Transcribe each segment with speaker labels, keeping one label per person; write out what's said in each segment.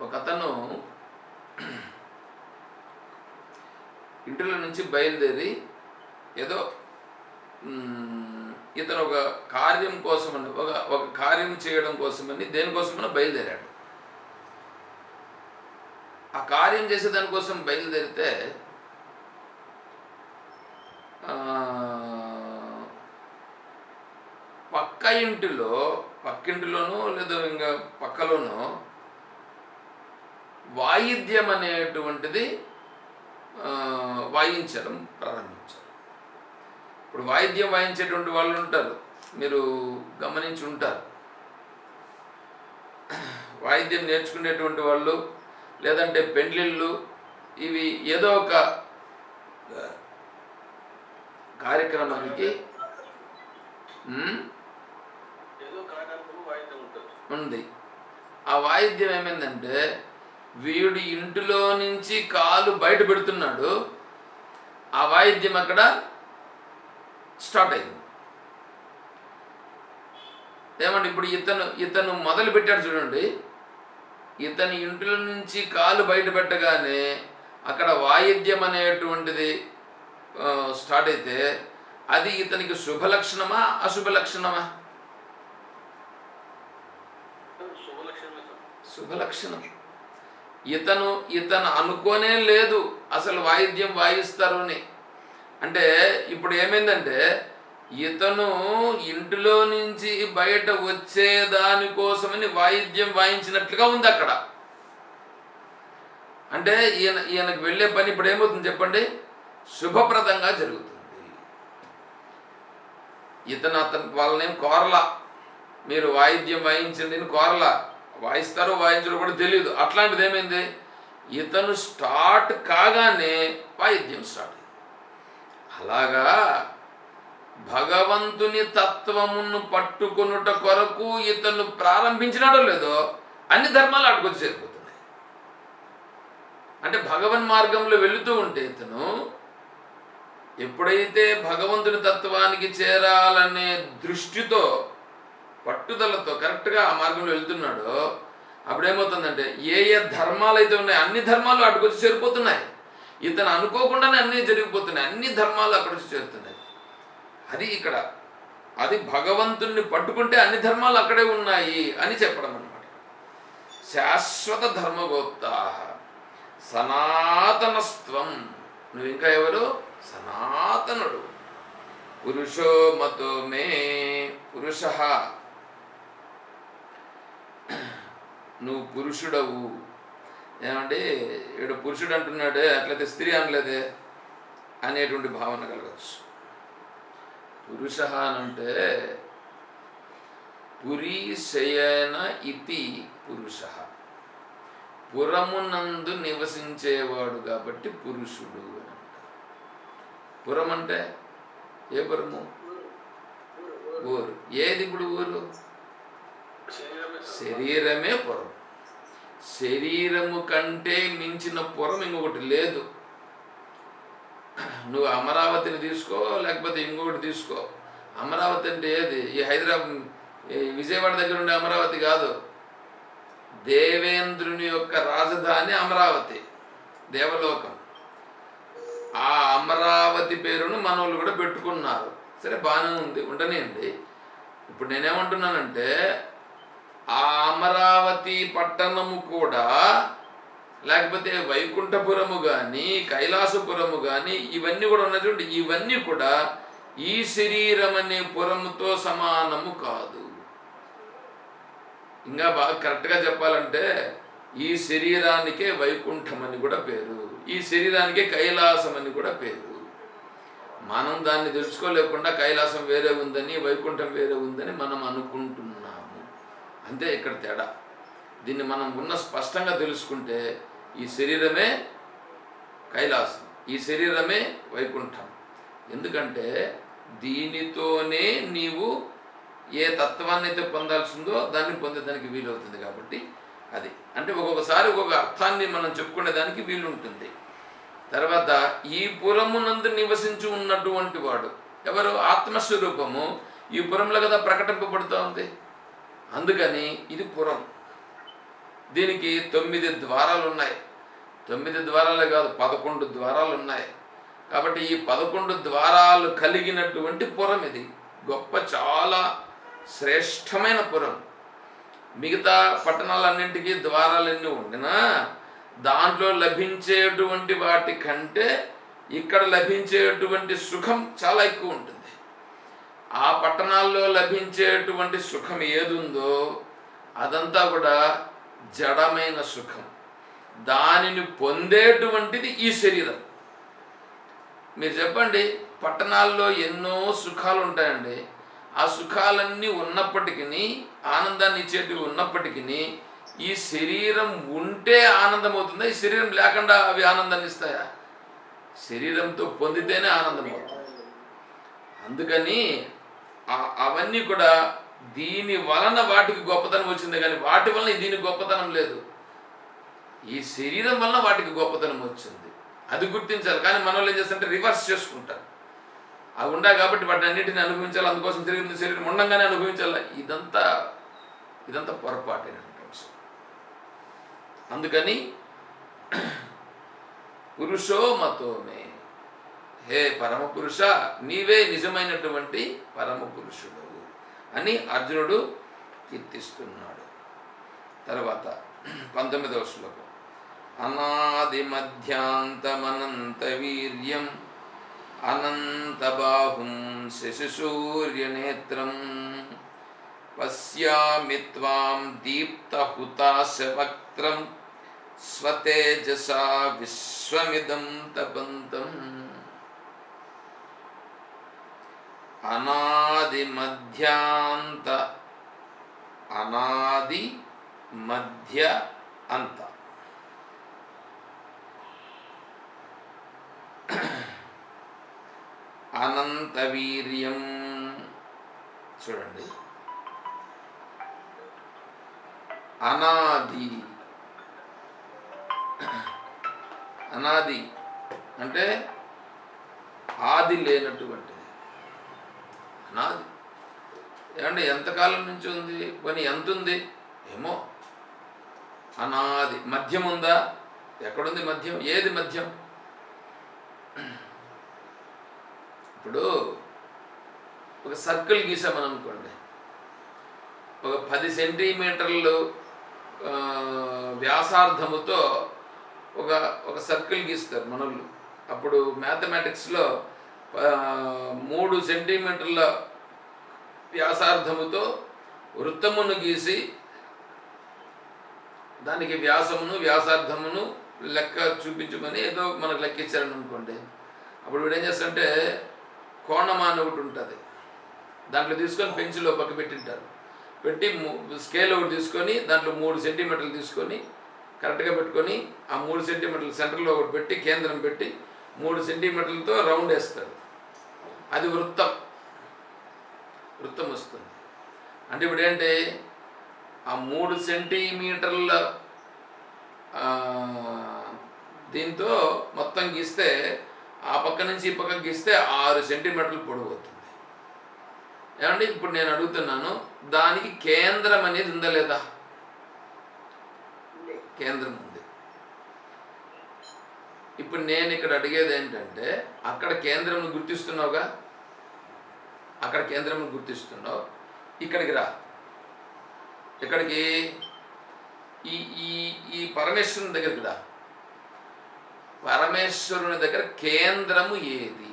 Speaker 1: ఒక అతను ఇంటిలో నుంచి బయలుదేరి ఏదో ఇతను ఒక కార్యం కోసమని ఒక ఒక కార్యం చేయడం కోసమని దేనికోసమని బయలుదేరాడు. ఆ కార్యం చేసే దానికోసం బయలుదేరితే పక్క ఇంటిలో పక్కింటిలోనో లేదా ఇంకా పక్కలోనో వాయిద్యం అనేటువంటిది వాయించడం ప్రారంభించారు ఇప్పుడు వాయిద్యం వాయించేటువంటి వాళ్ళు ఉంటారు. మీరు గమనించి ఉంటారు. వాయిద్యం నేర్చుకునేటువంటి వాళ్ళు లేదంటే పెండ్లిళ్ళు ఇవి ఏదో ఒక కార్యక్రమానికి ఉంది. ఆ వాయిద్యం ఏమైందంటే వీడి ఇంటిలో నుంచి కాలు బయట పెడుతున్నాడు. ఆ వాయిద్యం అక్కడ స్టార్ట్ అయింది. ఏమంటే ఇప్పుడు ఇతను ఇతను మొదలు పెట్టాడు చూడండి. ఇతని ఇంటిలో నుంచి కాలు బయట పెట్టగానే అక్కడ వాయిద్యం అనేటువంటిది స్టార్ట్ అయితే అది ఇతనికి శుభ లక్షణమా అశుభ లక్షణమా?
Speaker 2: శుభ
Speaker 1: శుభలక్షణం ఇతను ఇతను అనుకోనే లేదు అసలు వాయిద్యం వాయిస్తారు అని అంటే ఇప్పుడు ఏమైందంటే ఇతను ఇంటిలో నుంచి బయట వచ్చే దానికోసమని వాయిద్యం వాయించినట్లుగా ఉంది అక్కడ. అంటే ఈయన ఈయనకు వెళ్ళే పని ఇప్పుడు ఏమవుతుంది చెప్పండి? శుభప్రదంగా జరుగుతుంది. ఇతను అతను వాళ్ళనేం కోరలా. మీరు వాయిద్యం వాయించండి కోరలా? వాయిస్తారో వాయించరో కూడా తెలియదు అట్లాంటిది ఏమైంది? ఇతను స్టార్ట్ కాగానే వాయిద్యం స్టార్ట్ అలాగా భగవంతుని తత్వమును పట్టుకొనుట కొరకు ఇతను ప్రారంభించినాడో లేదో అన్ని ధర్మాలు అటుకొచ్చి చేరిపోతున్నాయి అంటే భగవన్ మార్గంలో వెళుతూ ఉంటే ఇతను ఎప్పుడైతే భగవంతుని తత్వానికి చేరాలనే దృష్టితో పట్టుదలతో కరెక్ట్గా ఆ మార్గంలో వెళ్తున్నాడో అప్పుడేమవుతుందంటే ఏ ఏ ధర్మాలు అయితే ఉన్నాయో అన్ని ధర్మాలు అటుకొచ్చి చేరిపోతున్నాయి. ఇతను అనుకోకుండానే అన్నీ జరిగిపోతున్నాయి. అన్ని ధర్మాలు అక్కడ చేరుతున్నాయి. అది ఇక్కడ అది భగవంతుణ్ణి పట్టుకుంటే అన్ని ధర్మాలు అక్కడే ఉన్నాయి అని చెప్పడం అన్నమాట శాశ్వత ధర్మగోప్తా. సనాతనస్త్వం. నువ్వు ఇంకా ఎవరు? సనాతనుడు. పురుషో మతో మే పురుష. నువ్వు పురుషుడవు. ఏమంటే ఈడు పురుషుడు అంటున్నాడే అట్లయితే స్త్రీ అనలేదే అనేటువంటి భావన కలగచ్చు. పురుష అనంటే పురీ శయన ఇతి పురుష. పురమునందు నివసించేవాడు కాబట్టి పురుషుడు అని. పురం అంటే ఏ పురము? ఊరు. ఏది ఇప్పుడు ఊరు?
Speaker 2: శరీరమే
Speaker 1: పురం శరీరము కంటే మించిన పురం ఇంకొకటి లేదు. నువ్వు అమరావతిని తీసుకో లేకపోతే ఇంకొకటి తీసుకో. అమరావతి అంటే ఏది? ఈ హైదరాబాద్ విజయవాడ దగ్గర ఉండే అమరావతి కాదు. దేవేంద్రుని యొక్క రాజధాని అమరావతి దేవలోకం. ఆ అమరావతి పేరును మనోళ్ళు కూడా పెట్టుకున్నారు. సరే బాగానే ఉంది ఉండనియండి. ఇప్పుడు నేనేమంటున్నానంటే ఆ అమరావతి పట్టణము కూడా లేకపోతే వైకుంఠపురము కానీ కైలాసపురము కానీ ఇవన్నీ కూడా ఉన్నాయి చూడండి. ఇవన్నీ కూడా ఈ శరీరం అనే పురముతో సమానము కాదు. ఇంకా బాగా కరెక్ట్గా చెప్పాలంటే ఈ శరీరానికే వైకుంఠం అని కూడా పేరు. ఈ శరీరానికే కైలాసం అని కూడా పేరు. మనం దాన్ని తెలుసుకోలేకుండా కైలాసం వేరే ఉందని వైకుంఠం వేరే ఉందని మనం అనుకుంటున్నాం. అంతే ఇక్కడ తేడా. దీన్ని మనం ఉన్న స్పష్టంగా తెలుసుకుంటే ఈ శరీరమే కైలాసం ఈ శరీరమే వైకుంఠం. ఎందుకంటే దీనితోనే నీవు ఏ తత్వాన్ని అయితే పొందాల్సిందో దాన్ని పొందేదానికి వీలవుతుంది కాబట్టి అది. అంటే ఒక్కొక్కసారి ఒక్కొక్క అర్థాన్ని మనం చెప్పుకునే దానికి వీలు ఉంటుంది తర్వాత ఈ పురమునందు నివసించి ఉన్నటువంటి వాడు ఎవరు? ఆత్మస్వరూపము. ఈ పురంలో కదా ప్రకటింపబడుతూ ఉంది అందుకని ఇది పురం. దీనికి తొమ్మిది ద్వారాలు ఉన్నాయి తొమ్మిది ద్వారాలే కాదు పదకొండు ద్వారాలు ఉన్నాయి కాబట్టి ఈ పదకొండు ద్వారాలు కలిగినటువంటి పురం ఇది. గొప్ప చాలా శ్రేష్టమైన పురం. మిగతా పట్టణాలన్నింటికీ ద్వారాలన్నీ ఉండినా దాంట్లో లభించేటువంటి వాటి కంటే ఇక్కడ లభించేటువంటి సుఖం చాలా ఎక్కువ ఉంటుంది. ఆ పట్టణాల్లో లభించేటువంటి సుఖం ఏదుందో అదంతా కూడా జడమైన సుఖం. దానిని పొందేటువంటిది ఈ శరీరం. మీరు చెప్పండి పట్టణాల్లో ఎన్నో సుఖాలు ఉంటాయండి ఆ సుఖాలన్నీ ఉన్నప్పటికీ ఆనందాన్ని ఇచ్చేటివి ఉన్నప్పటికీ ఈ శరీరం ఉంటే ఆనందం అవుతుందా ఈ శరీరం లేకుండా అవి ఆనందాన్ని ఇస్తాయా? శరీరంతో పొందితేనే ఆనందం అవుతుంది అందుకని అవన్నీ కూడా దీని వలన వాటికి గొప్పతనం వచ్చింది కానీ వాటి వలన దీనికి గొప్పతనం లేదు. ఈ శరీరం వలన వాటికి గొప్పతనం వచ్చింది. అది గుర్తించాలి. కానీ మన వాళ్ళు ఏం చేస్తారంటే రివర్స్ చేసుకుంటారు. అవి ఉండా కాబట్టి వాటిని అన్నింటిని అనుభవించాలి. అందుకోసం తిరిగి శరీరం ఉండంగానే అనుభవించాలి. ఇదంతా ఇదంతా పొరపాటైనటువంటి అంశం అందుకని పురుషో మతోమే హే పరమ పురుష నీవే నిజమైనటువంటి పరమ పురుషుడు అని అర్జునుడు కీర్తిస్తున్నాడు. తర్వాత పంతొమ్మిదవ శ్లోకం. అనాది మధ్యాంతమనంత వీర్యం అనంతబాహుం శశిసూర్యనేత్రం. పశ్యామి త్వాం దీప్తహుతాశవక్త్రం స్వతేజసా విశ్వమిదం తపంతం. అనాది మధ్యాంత. అనాది మధ్య అంత. అనంత వీర్యం చూడండి. అనాది. అనాది అంటే ఆది లేనటువంటి నాది ఏమంటే ఎంతకాలం నుంచి ఉంది? పని ఎంత ఉంది ఏమో. అనాది. మధ్యం ఉందా? ఎక్కడుంది మధ్యం? ఏది మధ్యం? ఇప్పుడు ఒక సర్కిల్ గీసామని అనుకోండి ఒక పది సెంటీమీటర్లు వ్యాసార్థముతో ఒక ఒక సర్కిల్ గీస్తారు మనోళ్ళు. అప్పుడు మ్యాథమెటిక్స్లో మూడు సెంటీమీటర్ల వ్యాసార్థముతో వృత్తమును గీసి దానికి వ్యాసమును వ్యాసార్థమును లెక్క చూపించమని ఏదో మనకు లెక్క అనుకోండి. అప్పుడు వీడు ఏం చేస్తారంటే కోణమా అని ఒకటి ఉంటుంది. దాంట్లో తీసుకొని పెన్సిల్ పక్క పెట్టింటారు. పెట్టి స్కేల్ ఒకటి తీసుకొని దాంట్లో మూడు సెంటీమీటర్లు తీసుకొని కరెక్ట్గా పెట్టుకొని ఆ మూడు సెంటీమీటర్లు సెంటర్లో ఒకటి పెట్టి కేంద్రం పెట్టి మూడు సెంటీమీటర్లతో రౌండ్ వేస్తారు. అది వృత్తం. వృత్తం వస్తుంది. అంటే ఇప్పుడు ఏంటి? ఆ మూడు సెంటీమీటర్ల దీంతో మొత్తం గీస్తే ఆ పక్క నుంచి ఈ పక్క గీస్తే ఆరు సెంటీమీటర్లు పొడవు అవుతుంది. ఏమండి? ఇప్పుడు నేను అడుగుతున్నాను దానికి కేంద్రం అనేది ఉందా లేదా? కేంద్రం ఇప్పుడు నేను ఇక్కడ అడిగేది ఏంటంటే అక్కడ కేంద్రం గుర్తిస్తున్నావుగా? అక్కడ కేంద్రం గుర్తిస్తున్నావు. ఇక్కడికి రా. ఇక్కడికి ఈ ఈ ఈ పరమేశ్వరుని దగ్గరికి రా. పరమేశ్వరుని దగ్గర కేంద్రము ఏది?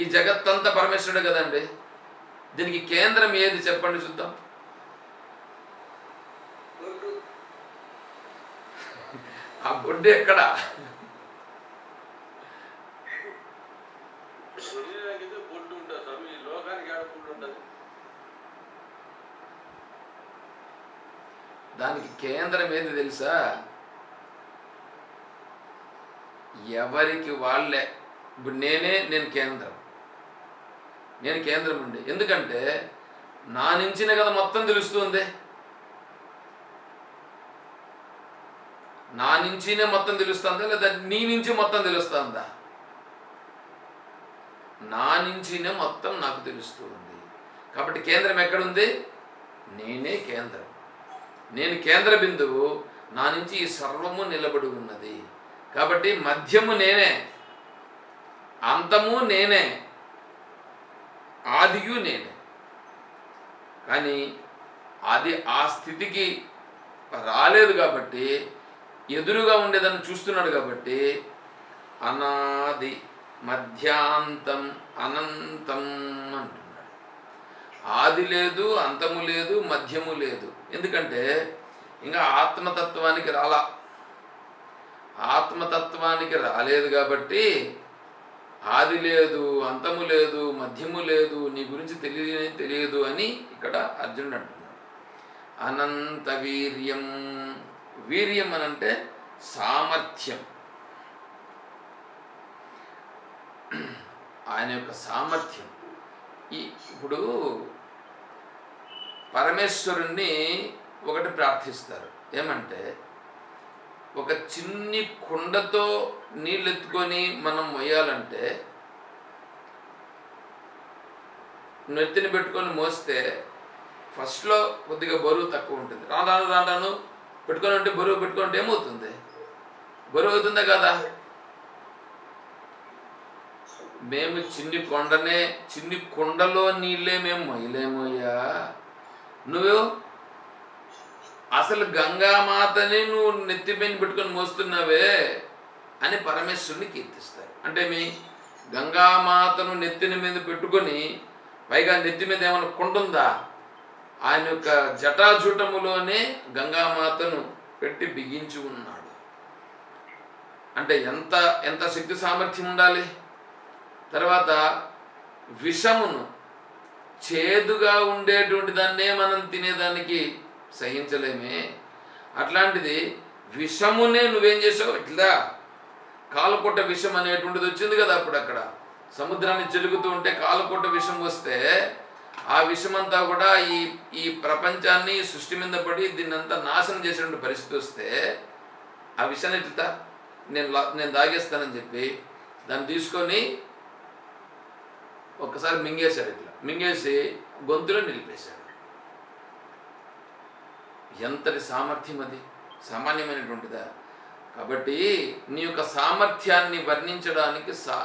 Speaker 1: ఈ జగత్తంతా పరమేశ్వరుడే కదండి. దీనికి కేంద్రం ఏది చెప్పండి చూద్దాం ఆ బొడ్డు ఎక్కడ
Speaker 2: శరీరానికి అయితే బొడ్డు ఉంటుంది స్వామి ఈ లోకానికి ఏడ బొడ్డు ఉంటుంది
Speaker 1: దానికి కేంద్రం ఏది తెలుసా? ఎవరికి వాళ్ళే. ఇప్పుడు నేనే నేను కేంద్రం. నేను కేంద్రం అండి ఎందుకంటే నా నుంచినే కదా మొత్తం తెలుస్తుంది. నా నుంచినే మొత్తం తెలుస్తుందా? లేదా నీ నుంచి మొత్తం తెలుస్తుందా? నా నుంచినే మొత్తం నాకు తెలుస్తూ ఉంది. కాబట్టి కేంద్రం ఎక్కడుంది? నేనే కేంద్రం. నేను కేంద్ర బిందువు నా నుంచి ఈ సర్వము నిలబడి ఉన్నది. కాబట్టి మధ్యము నేనే అంతము నేనే ఆదియు నేనే. కానీ అది ఆ స్థితికి రాలేదు కాబట్టి ఎదురుగా ఉండేదాన్ని చూస్తున్నాడు కాబట్టి అనాది మధ్యాంతం అనంతం అంటున్నాడు. ఆది లేదు అంతము లేదు మధ్యము లేదు. ఎందుకంటే ఇంకా ఆత్మతత్వానికి రాలా. ఆత్మతత్వానికి రాలేదు కాబట్టి ఆది లేదు అంతము లేదు మధ్యము లేదు నీ గురించి తెలియ తెలియదు అని ఇక్కడ అర్జునుడు అంటున్నాడు. అనంత వీర్యం వీర్యం అని అంటే సామర్థ్యం. ఆయన యొక్క సామర్థ్యం. ఈ ఇప్పుడు పరమేశ్వరుణ్ణి ఒకటి ప్రార్థిస్తారు. ఏమంటే ఒక చిన్ని కుండతో నీళ్ళెత్తుకొని మనం మొయ్యాలంటే నెత్తిని పెట్టుకొని మోస్తే ఫస్ట్లో కొద్దిగా బరువు తక్కువ ఉంటుంది. రాను రాను రాను పెట్టుకొని ఉంటే బరువు పెట్టుకుంటే ఏమవుతుంది? బరువు అవుతుందా కదా? మేము చిన్ని కొండనే చిన్ని కొండలో నీళ్ళే మేము మొయ్యలేమయ్యా? నువ్వు? అసలు గంగామాతని నువ్వు నెత్తిపైన పెట్టుకొని మోస్తున్నావే అని పరమేశ్వరుని కీర్తిస్తారు. అంటే మీ గంగామాతను నెత్తిన మీద పెట్టుకొని పైగా నెత్తి మీద ఏమైనా కొండుందా ఆయన యొక్క జటాజూటములోనే గంగామాతను పెట్టి బిగించి ఉన్నాడు. అంటే ఎంత ఎంత శక్తి సామర్థ్యం ఉండాలి? తర్వాత విషమును చేదుగా ఉండేటువంటి దాన్నే మనం తినేదానికి సహించలేమే. అట్లాంటిది విషమునే నువ్వేం చేసావు? ఇట్లా కాలకొట్ట విషం అనేటువంటిది వచ్చింది కదా అప్పుడు అక్కడ సముద్రాన్ని చెలుగుతూ ఉంటే కాలకొట్ట విషం వస్తే ఆ విషమంతా కూడా ఈ ఈ ప్రపంచాన్ని సృష్టి మీద పడి దీన్నంతా నాశనం చేసినటువంటి పరిస్థితి వస్తే ఆ విషయాన్ని ఇట్లా నేను నేను దాగేస్తానని చెప్పి దాన్ని తీసుకొని ఒక్కసారి మింగేశాడు ఇట్లా. మింగేసి గొంతులో నిలిపేశాడు ఎంతటి సామర్థ్యం అది? సామాన్యమైనటువంటిదా? కాబట్టి నీ యొక్క సామర్థ్యాన్ని వర్ణించడానికి సా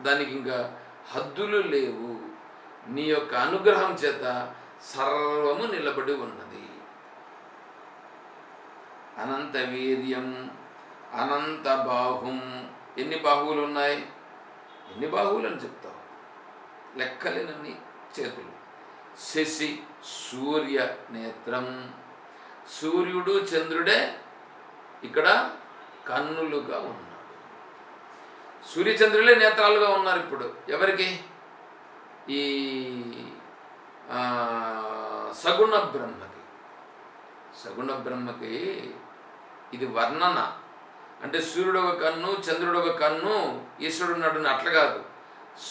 Speaker 1: దానికి ఇంకా హద్దులు లేవు. నీ యొక్క అనుగ్రహం చేత సర్వము నిలబడి ఉన్నది. అనంత వీర్యం అనంత బాహుం. ఎన్ని బాహువులు ఉన్నాయి? ఎన్ని బాహువులు అని చెప్తావు? లెక్కలేనన్ని చేతులు. శశి సూర్య నేత్రం. సూర్యుడు చంద్రుడే ఇక్కడ కన్నులుగా ఉన్నాడు. సూర్యచంద్రులే నేత్రాలుగా ఉన్నారు ఇప్పుడు. ఎవరికి? ఈ సగుణ బ్రహ్మకి. సగుణ బ్రహ్మకి ఇది వర్ణన. అంటే సూర్యుడు ఒక కన్ను చంద్రుడు ఒక కన్ను ఈశ్వరుడు ఉన్నాడు అట్లా కాదు.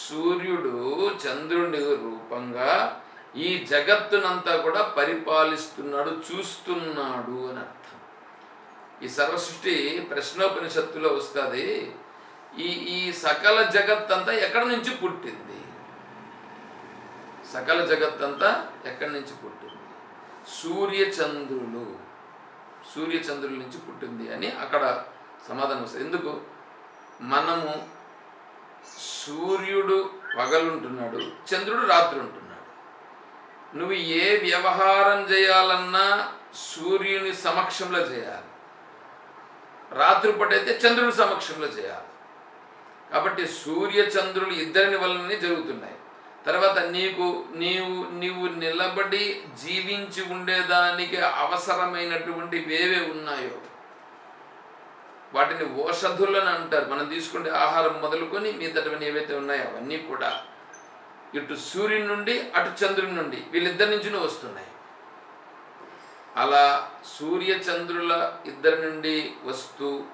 Speaker 1: సూర్యుడు చంద్రుని రూపంగా ఈ జగత్తునంతా కూడా పరిపాలిస్తున్నాడు చూస్తున్నాడు అని అర్థం. ఈ సర్వసృష్టి ప్రశ్నోపనిషత్తులో వస్తుంది. ఈ ఈ సకల జగత్ అంతా ఎక్కడి నుంచి పుట్టింది? సకల జగత్ అంతా ఎక్కడి నుంచి పుట్టింది? సూర్య చంద్రులు సూర్య చంద్రుల నుంచి పుట్టింది అని అక్కడ సమాధానం వస్తుంది. ఎందుకు? మనము సూర్యుడు పగలుంటున్నాడు చంద్రుడు రాత్రి ఉంటున్నాడు నువ్వు ఏ వ్యవహారం చేయాలన్నా సూర్యుని సమక్షంలో చేయాలి. రాత్రిపూట అయితే చంద్రుని సమక్షంలో చేయాలి. కాబట్టి సూర్య చంద్రులు ఇద్దరిని వలననే జరుగుతున్నాయి. తర్వాత నీకు నీవు నీవు నిలబడి జీవించి ఉండేదానికి అవసరమైనటువంటి ఏవే ఉన్నాయో? వాటిని ఓషధులను అంటారు. మనం తీసుకునే ఆహారం మొదలుకొని మిగతావన్నీ ఏవైతే ఉన్నాయో అవన్నీ కూడా ఇటు సూర్యుని నుండి అటు చంద్రుని నుండి వీళ్ళిద్దరి నుంచినే వస్తున్నాయి. అలా సూర్య చంద్రుల ఇద్దరి నుండి వస్తూ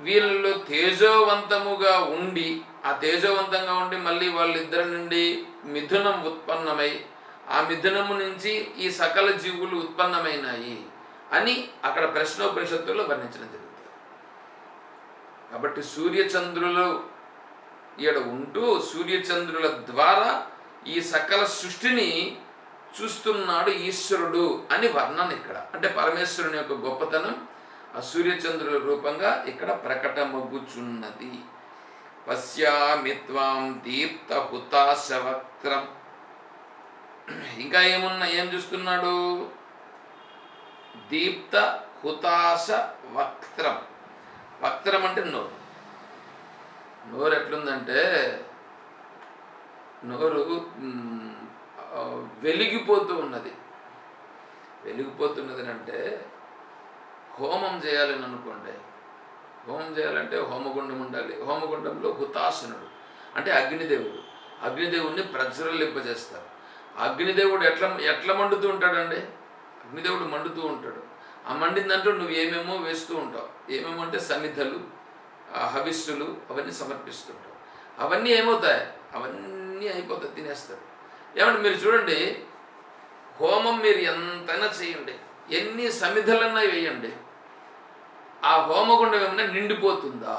Speaker 1: వీళ్ళలో తేజోవంతముగా ఉండి ఆ తేజోవంతంగా ఉండి మళ్ళీ వాళ్ళిద్దరి నుండి మిథునం ఉత్పన్నమై ఆ మిథునము నుంచి ఈ సకల జీవులు ఉత్పన్నమైనాయి అని అక్కడ ప్రశ్నోపనిషత్తులో వర్ణించడం జరుగుతుంది. కాబట్టి సూర్యచంద్రులు ఈడ ఉంటూ సూర్యచంద్రుల ద్వారా ఈ సకల సృష్టిని చూస్తున్నాడు ఈశ్వరుడు అని వర్ణన ఇక్కడ. అంటే పరమేశ్వరుని యొక్క గొప్పతనం ఆ సూర్యచంద్రుల రూపంగా ఇక్కడ ప్రకటమగుచున్నది. పశ్యామి త్వాం దీప్త హుతాశవక్త్రం ఇంకా ఏమున్నా ఏం చూస్తున్నాడు? దీప్త హుతాశ వక్త్రం వక్త్రం అంటే నోరు. నోరు ఎట్లుందంటే నోరు వెలిగిపోతూ ఉన్నది. వెలిగిపోతున్నది అంటే హోమం చేయాలని అనుకోండి హోమం చేయాలంటే హోమగుండం ఉండాలి. హోమగుండంలో హుతాసనుడు అంటే అగ్నిదేవుడు. అగ్నిదేవుడిని ప్రజ్వరలింపజేస్తారు అగ్నిదేవుడు ఎట్లా ఎట్లా మండుతూ ఉంటాడండి? అగ్నిదేవుడు మండుతూ ఉంటాడు. ఆ మండిందంటూ నువ్వు ఏమేమో వేస్తూ ఉంటావు. ఏమేమో అంటే సమిధలు హవిస్సులు అవన్నీ సమర్పిస్తుంటావు అవన్నీ ఏమవుతాయి? అవన్నీ అయిపోతాయి తినేస్తాడు ఏమంటే మీరు చూడండి హోమం మీరు ఎంతైనా చేయండి. ఎన్ని సమిధలన్నా వేయండి. ఆ హోమగుండం ఏమన్నా నిండిపోతుందా?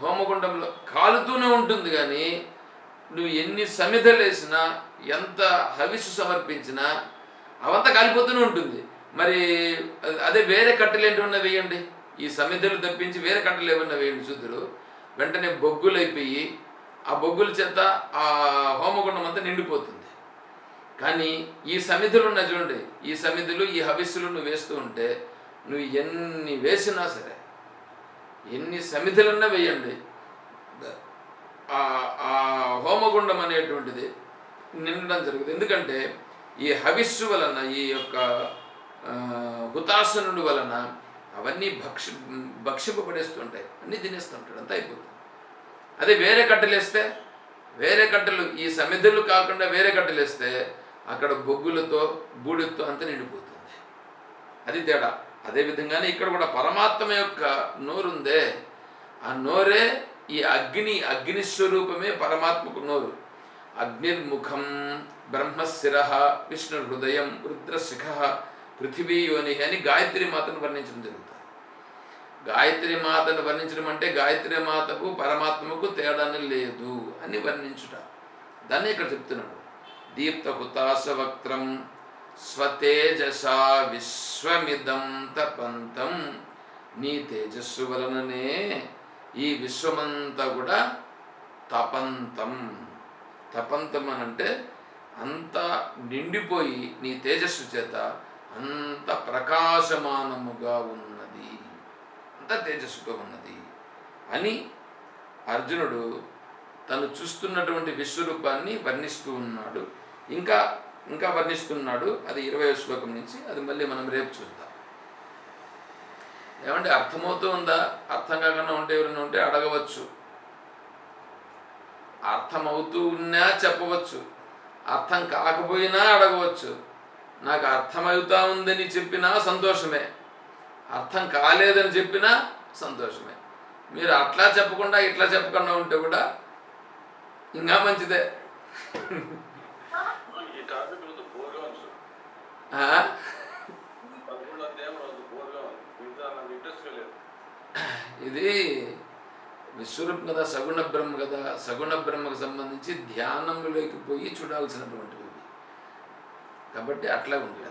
Speaker 1: హోమగుండంలో కాలుతూనే ఉంటుంది కానీ నువ్వు ఎన్ని సమిధలేసినా ఎంత హవిస్సు సమర్పించినా అవంతా కాలిపోతూనే ఉంటుంది. మరి అదే వేరే కట్టెలు ఏంటన్నా వేయండి. ఈ సమిధలు తప్పించి వేరే కట్టెలు ఏమన్నా వేయండి చూద్దరు వెంటనే బొగ్గులు అయిపోయి ఆ బొగ్గుల చేత ఆ హోమగుండం అంతా నిండిపోతుంది. కానీ ఈ సమిధులు ఉన్న చూడండి ఈ సమిధులు ఈ హవిస్సులు నువ్వు వేస్తూ ఉంటే నువ్వు ఎన్ని వేసినా సరే ఎన్ని సమిధులన్నా వేయండి. ఆ హోమగుండం అనేటువంటిది నిండడం జరుగుతుంది. ఎందుకంటే ఈ హవిస్సు వలన ఈ యొక్క హుతాసనుడు వలన అవన్నీ భక్షి భక్షింపబడేస్తుంటాయి. అన్నీ తినేస్తుంటాడు. అంతా అయిపోతుంది. అదే వేరే కట్టెలు వేస్తే వేరే కట్టెలు ఈ సమిధులు కాకుండా వేరే కట్టెలు వేస్తే అక్కడ బొగ్గులతో బూడితో అంత నిండిపోతుంది. అది తేడా. అదేవిధంగానే ఇక్కడ కూడా పరమాత్మ యొక్క నోరుందే. ఆ నోరే ఈ అగ్ని అగ్ని స్వరూపమే పరమాత్మకు నోరు. అగ్నిర్ముఖం బ్రహ్మశిర విష్ణు హృదయం రుద్రశిఖ పృథివీ యోని అని గాయత్రి మాతను వర్ణించడం జరుగుతుంది. గాయత్రి మాతను వర్ణించడం అంటే గాయత్రి మాతకు పరమాత్మకు తేడానే లేదు అని వర్ణించుట. దాన్ని ఇక్కడ చెప్తున్నాడు. దీప్త స్వతేజసా విశ్వమిదం తపంతం. నీ తేజస్సు వలననే ఈ విశ్వమంతా కూడా తపంతం. తపంతం అని అంటే అంత నిండిపోయి నీ తేజస్సు చేత అంత ప్రకాశమానముగా ఉన్నది. అంత తేజస్సుగా ఉన్నది అని అర్జునుడు తను చూస్తున్నటువంటి విశ్వరూపాన్ని వర్ణిస్తూ ఉన్నాడు. ఇంకా ఇంకా వర్ణిస్తున్నాడు అది ఇరవై శ్లోకం నుంచి అది మళ్ళీ మనం రేపు చూద్దాం. ఏమంటే అర్థమవుతూ ఉందా? అర్థం కాకుండా ఉంటే ఎవరైనా ఉంటే అడగవచ్చు. అర్థమవుతూ ఉన్నా చెప్పవచ్చు. అర్థం కాకపోయినా అడగవచ్చు. నాకు అర్థమవుతా ఉందని చెప్పినా సంతోషమే. అర్థం కాలేదని చెప్పినా సంతోషమే. మీరు అట్లా చెప్పకుండా ఇట్లా చెప్పకుండా ఉంటే కూడా ఇంకా మంచిదే
Speaker 2: ఈ టాపిక్ వద్దు బోర్గా ఉంది సార్
Speaker 1: ఆ?
Speaker 2: పదకొండు అధ్యాయం వద్దు బోర్గా ఉంది మిగతా నాకు ఇంట్రెస్ట్ లేదు
Speaker 1: ఇది విశ్వరూపం కదా సగుణ బ్రహ్మ కదా సగుణ బ్రహ్మకు సంబంధించి ధ్యానంలోకి పోయి చూడాల్సినటువంటివి ఇవి. కాబట్టి అట్లా ఉంటుంది.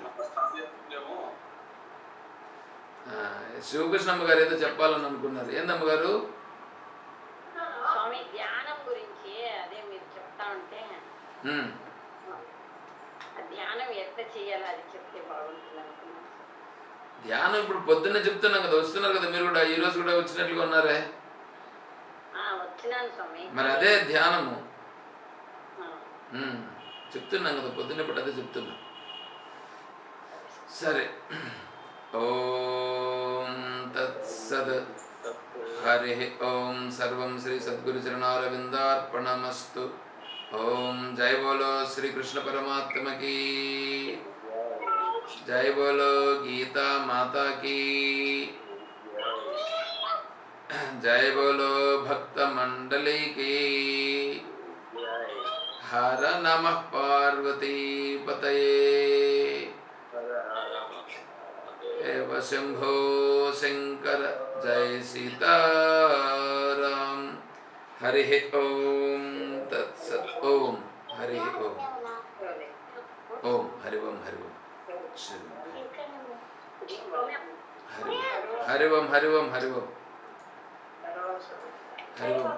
Speaker 1: శివకృష్ణమ్మ గారు ఏదో చెప్పాలని అనుకున్నారు. ఏందమ్మ గారు
Speaker 3: స్వామి ధ్యానం గురించి అదే మీరు చెప్తా ఉంటే. ధ్యానం ఎట్లా చేయాలో అది చెప్తే బాగుంటుంది అనుకున్నాను
Speaker 1: ధ్యానం ఇప్పుడు పొద్దున్నే చెప్తున్నాం కదా వస్తున్నారు కదా మీరు కూడా ఈ రోజు కూడా వచ్చినట్లుగా ఉన్నారే?
Speaker 3: ఆ, వచ్చినాను స్వామి.
Speaker 1: మరి అదే ధ్యానము. చెప్తున్నాం కదా పొద్దున్నే ఇప్పుడు అదే చెప్తున్నాం. సరే. ఓం తత్సద్ హరి ఓం సర్వం శ్రీ సద్గురు చరణారవిందార్పణమస్తు ओम जय बोलो श्री कृष्ण परमात्म की। जय बोलो गीता माता की। जय बोलो भक्त मंडली की। हर नमः पार्वती पतये। एव शंभो शंकर जय सीता हरि ओम। ओम हरि ओम ओम हरि ओम हरि ओम हरि ओम हरि ओम हरि ओम हरि ओम